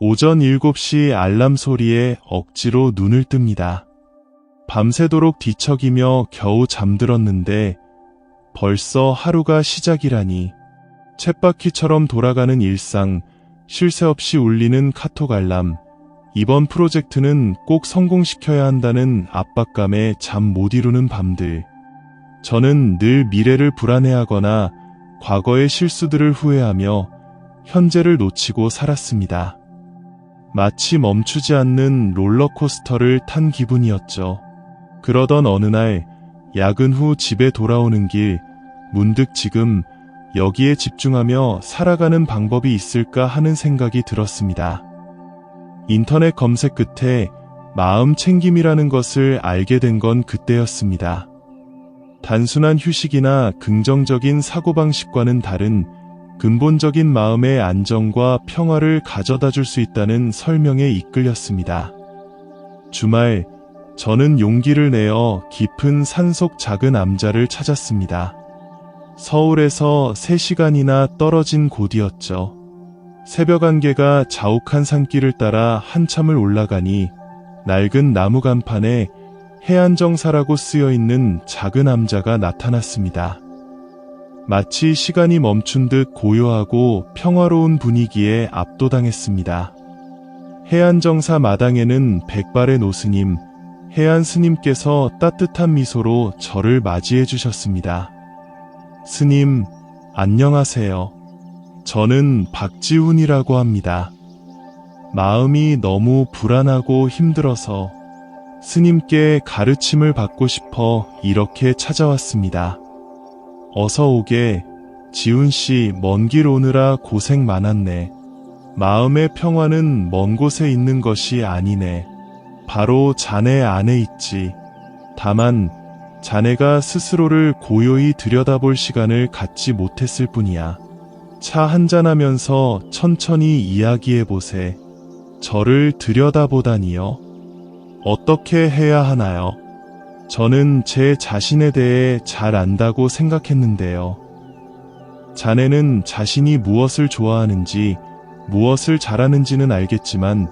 오전 7시 알람 소리에 억지로 눈을 뜹니다. 밤새도록 뒤척이며 겨우 잠들었는데 벌써 하루가 시작이라니. 쳇바퀴처럼 돌아가는 일상, 쉴 새 없이 울리는 카톡 알람. 이번 프로젝트는 꼭 성공시켜야 한다는 압박감에 잠 못 이루는 밤들. 저는 늘 미래를 불안해하거나 과거의 실수들을 후회하며 현재를 놓치고 살았습니다. 마치 멈추지 않는 롤러코스터를 탄 기분이었죠. 그러던 어느 날 야근 후 집에 돌아오는 길 문득 지금 여기에 집중하며 살아가는 방법이 있을까 하는 생각이 들었습니다. 인터넷 검색 끝에 마음 챙김이라는 것을 알게 된 건 그때였습니다. 단순한 휴식이나 긍정적인 사고방식과는 다른 근본적인 마음의 안정과 평화를 가져다 줄 수 있다는 설명에 이끌렸습니다. 주말, 저는 용기를 내어 깊은 산속 작은 암자를 찾았습니다. 서울에서 3시간이나 떨어진 곳이었죠. 새벽 안개가 자욱한 산길을 따라 한참을 올라가니 낡은 나무 간판에 해안정사라고 쓰여 있는 작은 암자가 나타났습니다. 마치 시간이 멈춘 듯 고요하고 평화로운 분위기에 압도당했습니다. 해안정사 마당에는 백발의 노스님, 해안 스님께서 따뜻한 미소로 저를 맞이해 주셨습니다. 스님, 안녕하세요. 저는 박지훈이라고 합니다. 마음이 너무 불안하고 힘들어서 스님께 가르침을 받고 싶어 이렇게 찾아왔습니다. 어서 오게, 지훈 씨, 먼 길 오느라 고생 많았네. 마음의 평화는 먼 곳에 있는 것이 아니네. 바로 자네 안에 있지. 다만, 자네가 스스로를 고요히 들여다볼 시간을 갖지 못했을 뿐이야. 차 한잔하면서 천천히 이야기해 보세. 저를 들여다보다니요. 어떻게 해야 하나요? 저는 제 자신에 대해 잘 안다고 생각했는데요. 자네는 자신이 무엇을 좋아하는지, 무엇을 잘하는지는 알겠지만,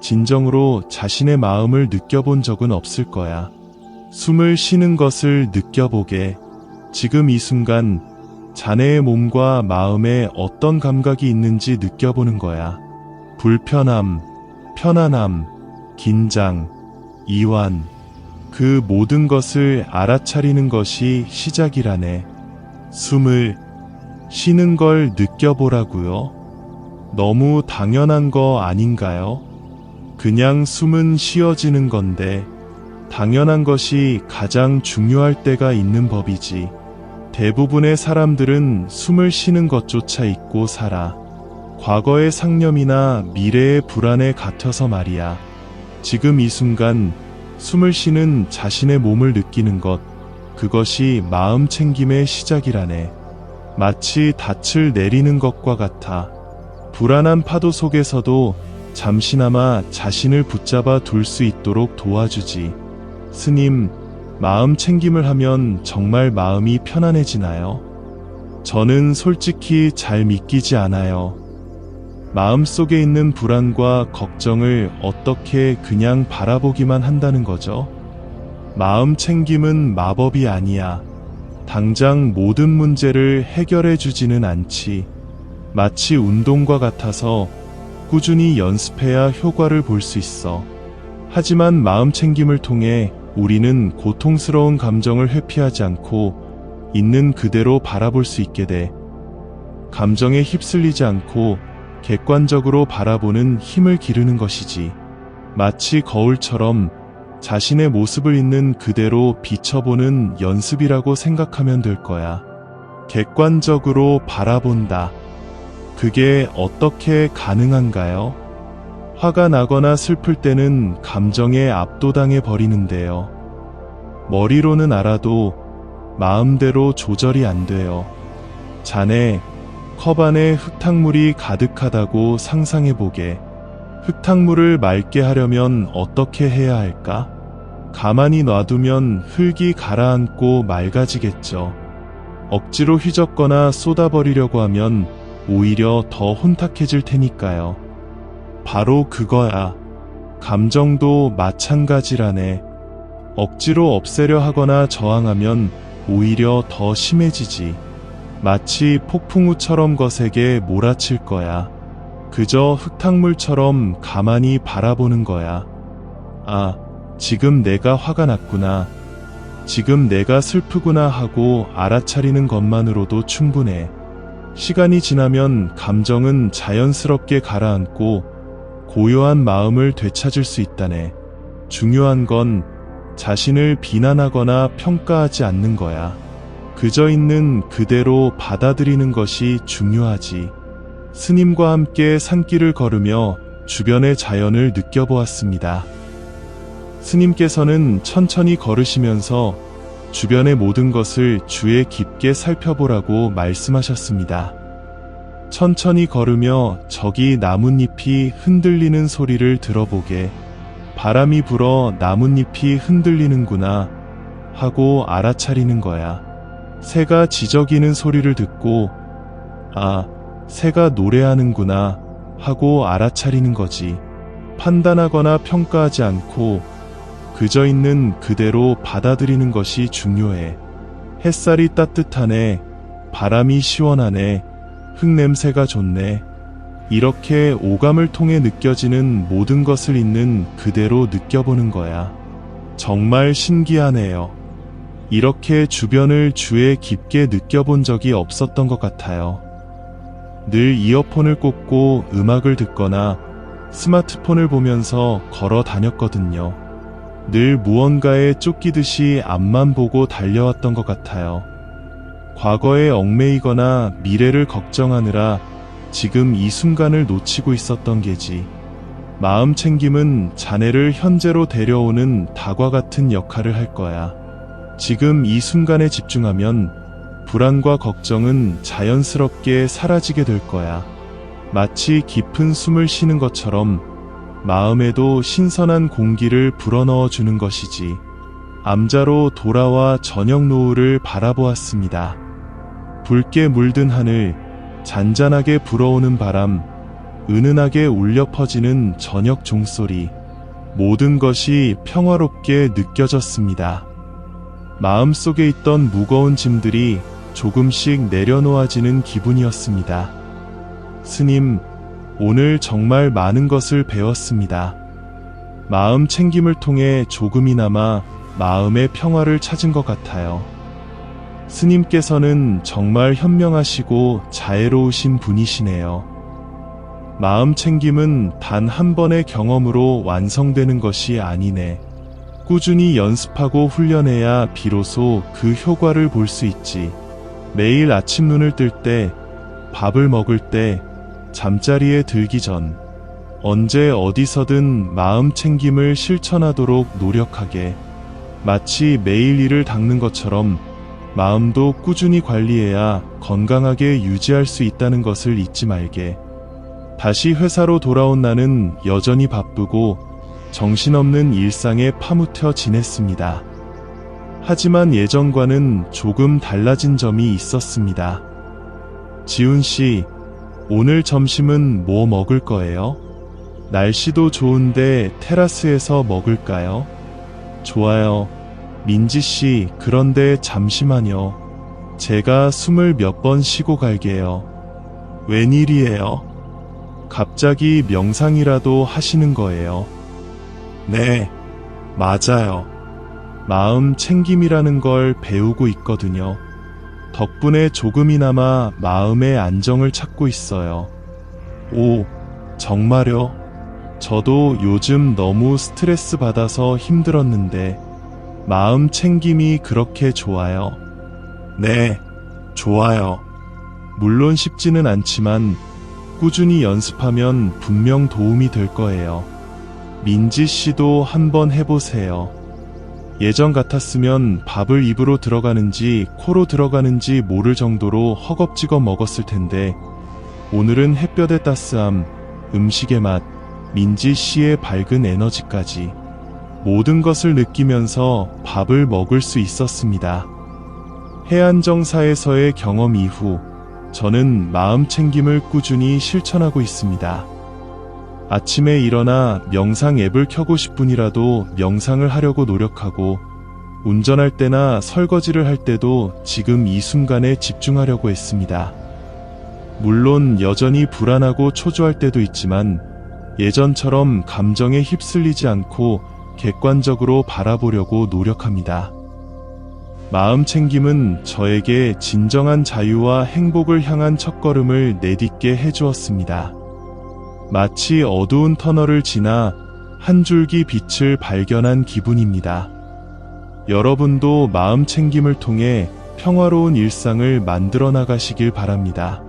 진정으로 자신의 마음을 느껴본 적은 없을 거야. 숨을 쉬는 것을 느껴보게. 지금 이 순간, 자네의 몸과 마음에 어떤 감각이 있는지 느껴보는 거야. 불편함, 편안함, 긴장, 이완. 그 모든 것을 알아차리는 것이 시작이라네. 숨을 쉬는 걸 느껴보라고요. 너무 당연한 거 아닌가요? 그냥 숨은 쉬어지는 건데, 당연한 것이 가장 중요할 때가 있는 법이지. 대부분의 사람들은 숨을 쉬는 것조차 잊고 살아. 과거의 상념이나 미래의 불안에 갇혀서 말이야. 지금 이 순간 숨을 쉬는 자신의 몸을 느끼는 것, 그것이 마음 챙김의 시작이라네. 마치 닻을 내리는 것과 같아. 불안한 파도 속에서도 잠시나마 자신을 붙잡아 둘 수 있도록 도와주지. 스님, 마음 챙김을 하면 정말 마음이 편안해지나요? 저는 솔직히 잘 믿기지 않아요. 마음 속에 있는 불안과 걱정을 어떻게 그냥 바라보기만 한다는 거죠? 마음 챙김은 마법이 아니야. 당장 모든 문제를 해결해 주지는 않지. 마치 운동과 같아서 꾸준히 연습해야 효과를 볼 수 있어. 하지만 마음 챙김을 통해 우리는 고통스러운 감정을 회피하지 않고 있는 그대로 바라볼 수 있게 돼. 감정에 휩쓸리지 않고 객관적으로 바라보는 힘을 기르는 것이지. 마치 거울처럼 자신의 모습을 있는 그대로 비춰보는 연습이라고 생각하면 될 거야. 객관적으로 바라본다. 그게 어떻게 가능한가요? 화가 나거나 슬플 때는 감정에 압도당해 버리는데요. 머리로는 알아도 마음대로 조절이 안 돼요. 자네, 컵 안에 흙탕물이 가득하다고 상상해보게. 흙탕물을 맑게 하려면 어떻게 해야 할까? 가만히 놔두면 흙이 가라앉고 맑아지겠죠. 억지로 휘젓거나 쏟아버리려고 하면 오히려 더 혼탁해질 테니까요. 바로 그거야. 감정도 마찬가지라네. 억지로 없애려 하거나 저항하면 오히려 더 심해지지. 마치 폭풍우처럼 거세게 몰아칠 거야. 그저 흙탕물처럼 가만히 바라보는 거야. 아, 지금 내가 화가 났구나. 지금 내가 슬프구나 하고 알아차리는 것만으로도 충분해. 시간이 지나면 감정은 자연스럽게 가라앉고 고요한 마음을 되찾을 수 있다네. 중요한 건 자신을 비난하거나 평가하지 않는 거야. 그저 있는 그대로 받아들이는 것이 중요하지. 스님과 함께 산길을 걸으며 주변의 자연을 느껴보았습니다. 스님께서는 천천히 걸으시면서 주변의 모든 것을 주에 깊게 살펴보라고 말씀하셨습니다. 천천히 걸으며 저기 나뭇잎이 흔들리는 소리를 들어보게 바람이 불어 나뭇잎이 흔들리는구나 하고 알아차리는 거야. 새가 지저귀는 소리를 듣고 아, 새가 노래하는구나 하고 알아차리는 거지. 판단하거나 평가하지 않고 그저 있는 그대로 받아들이는 것이 중요해. 햇살이 따뜻하네. 바람이 시원하네. 흙냄새가 좋네. 이렇게 오감을 통해 느껴지는 모든 것을 있는 그대로 느껴보는 거야. 정말 신기하네요. 이렇게 주변을 주에 깊게 느껴본 적이 없었던 것 같아요. 늘 이어폰을 꽂고 음악을 듣거나 스마트폰을 보면서 걸어 다녔거든요. 늘 무언가에 쫓기듯이 앞만 보고 달려왔던 것 같아요. 과거에 얽매이거나 미래를 걱정하느라 지금 이 순간을 놓치고 있었던 게지. 마음 챙김은 자네를 현재로 데려오는 다과 같은 역할을 할 거야. 지금 이 순간에 집중하면 불안과 걱정은 자연스럽게 사라지게 될 거야. 마치 깊은 숨을 쉬는 것처럼 마음에도 신선한 공기를 불어넣어 주는 것이지. 암자로 돌아와 저녁 노을을 바라보았습니다. 붉게 물든 하늘, 잔잔하게 불어오는 바람, 은은하게 울려 퍼지는 저녁 종소리, 모든 것이 평화롭게 느껴졌습니다. 마음속에 있던 무거운 짐들이 조금씩 내려놓아지는 기분이었습니다. 스님, 오늘 정말 많은 것을 배웠습니다. 마음 챙김을 통해 조금이나마 마음의 평화를 찾은 것 같아요. 스님께서는 정말 현명하시고 자애로우신 분이시네요. 마음 챙김은 단 한 번의 경험으로 완성되는 것이 아니네. 꾸준히 연습하고 훈련해야 비로소 그 효과를 볼 수 있지. 매일 아침 눈을 뜰 때, 밥을 먹을 때, 잠자리에 들기 전, 언제 어디서든 마음 챙김을 실천하도록 노력하게. 마치 매일 이를 닦는 것처럼 마음도 꾸준히 관리해야 건강하게 유지할 수 있다는 것을 잊지 말게. 다시 회사로 돌아온 나는 여전히 바쁘고 정신없는 일상에 파묻혀 지냈습니다. 하지만 예전과는 조금 달라진 점이 있었습니다. 지훈 씨, 오늘 점심은 뭐 먹을 거예요? 날씨도 좋은데 테라스에서 먹을까요? 좋아요. 민지 씨, 그런데 잠시만요. 제가 숨을 몇 번 쉬고 갈게요. 웬일이에요? 갑자기 명상이라도 하시는 거예요. 네, 맞아요. 마음 챙김이라는 걸 배우고 있거든요. 덕분에 조금이나마 마음의 안정을 찾고 있어요. 오, 정말요? 저도 요즘 너무 스트레스 받아서 힘들었는데, 마음 챙김이 그렇게 좋아요. 네, 좋아요. 물론 쉽지는 않지만, 꾸준히 연습하면 분명 도움이 될 거예요. 민지 씨도 한번 해보세요. 예전 같았으면 밥을 입으로 들어가는지 코로 들어가는지 모를 정도로 허겁지겁 먹었을 텐데, 오늘은 햇볕의 따스함, 음식의 맛, 민지 씨의 밝은 에너지까지 모든 것을 느끼면서 밥을 먹을 수 있었습니다. 해안정사에서의 경험 이후 저는 마음 챙김을 꾸준히 실천하고 있습니다. 아침에 일어나 명상 앱을 켜고 10분이라도 명상을 하려고 노력하고 운전할 때나 설거지를 할 때도 지금 이 순간에 집중하려고 했습니다. 물론 여전히 불안하고 초조할 때도 있지만 예전처럼 감정에 휩쓸리지 않고 객관적으로 바라보려고 노력합니다. 마음 챙김은 저에게 진정한 자유와 행복을 향한 첫걸음을 내딛게 해주었습니다. 마치 어두운 터널을 지나 한 줄기 빛을 발견한 기분입니다. 여러분도 마음 챙김을 통해 평화로운 일상을 만들어 나가시길 바랍니다.